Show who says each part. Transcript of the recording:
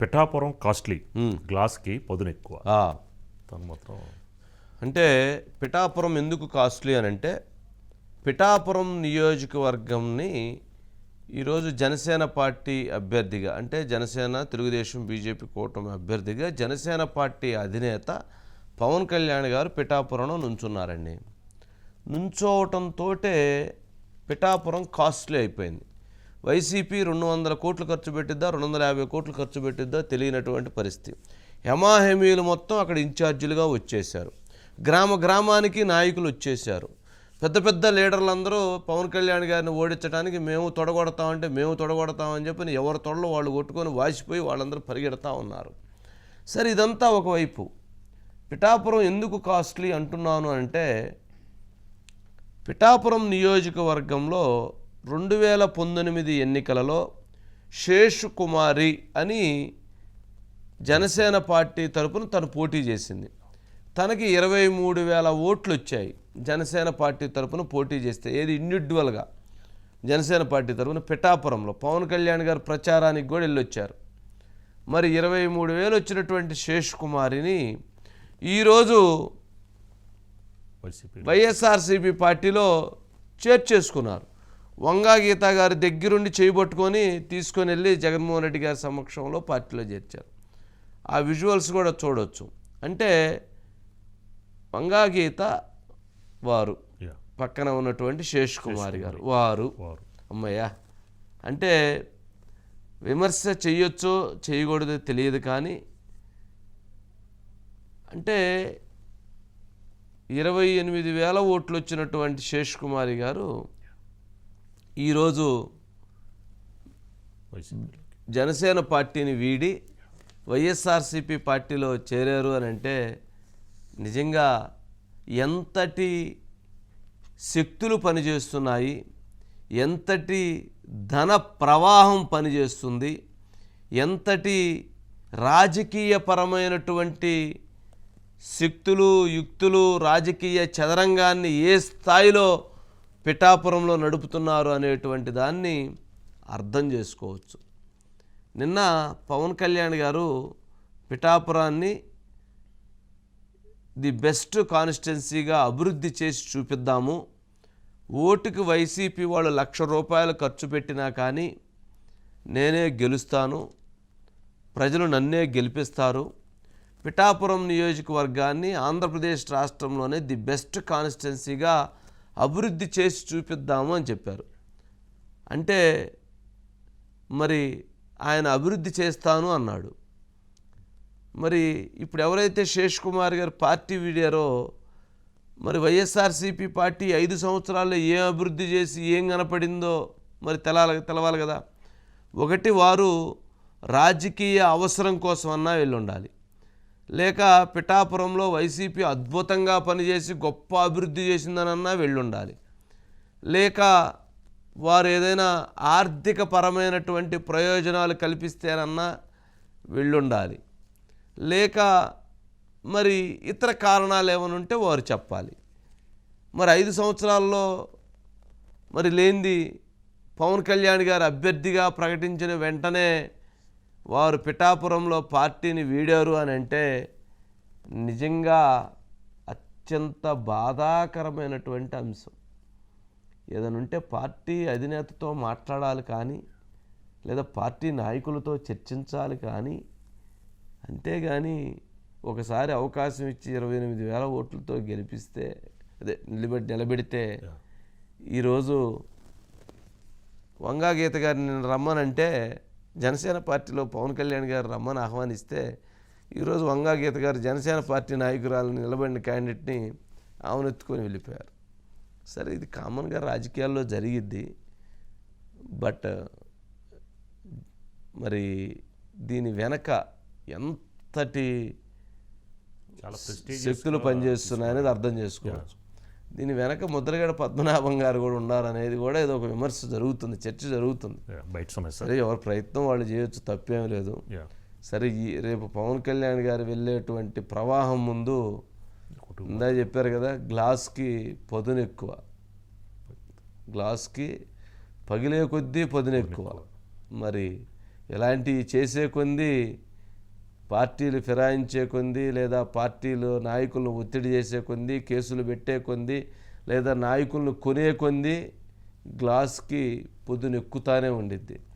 Speaker 1: Pithapuram costly గ్లాస్కి పదును ఎక్కువ తను మాత్రం
Speaker 2: అంటే పిఠాపురం ఎందుకు కాస్ట్లీ అని అంటే పిఠాపురం నియోజకవర్గంని ఈరోజు జనసేన పార్టీ అభ్యర్థిగా అంటే జనసేన తెలుగుదేశం బీజేపీ కూటమి అభ్యర్థిగా జనసేన పార్టీ అధినేత పవన్ కళ్యాణ్ గారు పిఠాపురంలో నుంచున్నారండి. నుంచోవటంతో పిఠాపురం కాస్ట్లీ అయిపోయింది. వైసీపీ రెండు వందల కోట్లు ఖర్చు పెట్టిద్దా రెండు వందల యాభై కోట్లు ఖర్చు పెట్టిద్దా తెలియనటువంటి పరిస్థితి. హెమాహెమీలు మొత్తం అక్కడ ఇన్ఛార్జీలుగా వచ్చేశారు. గ్రామ గ్రామానికి నాయకులు వచ్చేశారు. పెద్ద పెద్ద లీడర్లందరూ పవన్ కళ్యాణ్ గారిని ఓడించడానికి మేము తొడగొడతామంటే మేము తొడగొడతామని చెప్పి ఎవరి తొడలు వాళ్ళు కొట్టుకొని వాసిపోయి వాళ్ళందరూ పరిగెడతా ఉన్నారు. సరే ఇదంతా ఒకవైపు. పిఠాపురం ఎందుకు కాస్ట్లీ అంటున్నాను అంటే పిఠాపురం నియోజకవర్గంలో రెండు వేల పంతొమ్మిది ఎన్నికలలో శేషు కుమారి అని జనసేన పార్టీ తరపున తను పోటీ చేసింది. తనకి ఇరవై మూడు వేల ఓట్లు వచ్చాయి జనసేన పార్టీ తరపున పోటీ చేస్తే ఏది ఇండివిజువల్గా జనసేన పార్టీ తరపున పిఠాపురంలో పవన్ కళ్యాణ్ గారు ప్రచారానికి కూడా వెళ్ళొచ్చారు. మరి ఇరవై మూడు వేలు వచ్చినటువంటి శేష్ కుమారిని ఈరోజు వైఎస్ఆర్సీపీ పార్టీలో చేర్చేసుకున్నారు. వంగా గీత గారి దగ్గరుండి చేయబట్టుకొని తీసుకొని వెళ్ళి జగన్మోహన్ రెడ్డి గారి సమక్షంలో పార్టీలో చేర్చారు. ఆ విజువల్స్ కూడా చూడొచ్చు. అంటే వంగా గీత వారు పక్కన ఉన్నటువంటి శేష్ కుమారి గారు వారు.
Speaker 1: వారు.
Speaker 2: అమ్మయ్యా. అంటే విమర్శ చేయొచ్చో చేయకూడదో తెలియదు కానీ అంటే ఇరవై ఎనిమిది వేల ఓట్లు వచ్చినటువంటి శేష్ కుమారి గారు ఈరోజు జనసేన పార్టీని వీడి వైఎస్ఆర్సీపీ పార్టీలో చేరారు అని అంటే నిజంగా ఎంతటి శక్తులు పనిచేస్తున్నాయి ఎంతటి ధన ప్రవాహం పనిచేస్తుంది ఎంతటి రాజకీయపరమైనటువంటి శక్తులు యుక్తులు రాజకీయ చదరంగాన్ని ఏ స్థాయిలో పిఠాపురంలో నడుపుతున్నారు అనేటువంటి దాన్ని అర్థం చేసుకోవచ్చు. నిన్న పవన్ కళ్యాణ్ గారు పిఠాపురాన్ని ది బెస్ట్ కాన్స్టిట్యున్సీగా అభివృద్ధి చేసి చూపిద్దాము. ఓటుకి వైసీపీ వాళ్ళు లక్ష రూపాయలు ఖర్చు పెట్టినా కానీ నేనే గెలుస్తాను. ప్రజలు నన్నే గెలిపిస్తారు. పిఠాపురం నియోజకవర్గాన్ని ఆంధ్రప్రదేశ్ రాష్ట్రంలోనే ది బెస్ట్ కాన్స్టిట్యున్సీగా అభివృద్ధి చేసి చూపిద్దాము అని చెప్పారు. అంటే మరి ఆయన అభివృద్ధి చేస్తాను అన్నాడు. మరి ఇప్పుడు ఎవరైతే శేష్ కుమార్ గారు పార్టీ వీడారో మరి వైఎస్ఆర్సీపీ పార్టీ ఐదు సంవత్సరాల్లో ఏం అభివృద్ధి చేసి ఏం కనపడిందో మరి తెలాలి తెలవాలి కదా. ఒకటి వారు రాజకీయ అవసరం కోసమన్నా వెళ్ళి ఉండాలి లేక పిఠాపురంలో వైసీపీ అద్భుతంగా పనిచేసి గొప్ప అభివృద్ధి చేసిందనన్నా వెళ్ళుండాలి. లేక వారు ఏదైనా ఆర్థిక పరమైనటువంటి ప్రయోజనాలు కల్పిస్తేనన్నా వెళ్ళుండాలి. లేక మరి ఇతర కారణాలు ఏమైనా ఉంటే వారు చెప్పాలి. మరి ఐదు సంవత్సరాల్లో మరి లేనిది పవన్ కళ్యాణ్ గారు అభ్యర్థిగా ప్రకటించిన వెంటనే వారు పిఠాపురంలో పార్టీని వీడారు అని అంటే నిజంగా అత్యంత బాధాకరమైనటువంటి అంశం. ఏదైనా ఉంటే పార్టీ అధినేతతో మాట్లాడాలి కానీ లేదా పార్టీ నాయకులతో చర్చించాలి కానీ అంతేగాని ఒకసారి అవకాశం ఇచ్చి ఇరవై ఎనిమిది వేల ఓట్లతో గెలిపిస్తే అదే నిలబెట్టి నిలబెడితే ఈరోజు వంగా గీత గారిని నేను రమ్మనంటే జనసేన పార్టీలో పవన్ కళ్యాణ్ గారు రమ్మని ఆహ్వానిస్తే ఈరోజు వంగా గీత గారు జనసేన పార్టీ నాయకురాలను నిలబడిన క్యాండిడేట్ని ఆమెనెత్తుకొని వెళ్ళిపోయారు. సరే ఇది కామన్గా రాజకీయాల్లో జరిగిద్ది. బట్ మరి దీని వెనక ఎంతటి శక్తులు పనిచేస్తున్నాయనేది అర్థం చేసుకోవచ్చు. దీని వెనక ముద్రగడ పద్మనాభం గారు కూడా ఉన్నారనేది కూడా ఏదో ఒక విమర్శ జరుగుతుంది చర్చ జరుగుతుంది.
Speaker 1: బయట సమస్య.
Speaker 2: సరే ఎవరి ప్రయత్నం వాళ్ళు చేయొచ్చు తప్పేం లేదు. సరే ఈ రేపు పవన్ కళ్యాణ్ గారు వెళ్ళేటువంటి ప్రవాహం ముందు ఇందా చెప్పారు కదా గ్లాస్కి పదును ఎక్కువ గ్లాస్కి పగిలే కొద్దీ పదును ఎక్కువ మరి ఇలాంటివి చేసే కొంది పార్టీలు ఫిరాయించే కొంది లేదా పార్టీలు నాయకులను ఒత్తిడి చేసే కొంది కేసులు పెట్టే కొంది లేదా నాయకులను కొనే కొంది గ్లాస్కి పొద్దునెక్కుతానే ఉండిద్ది.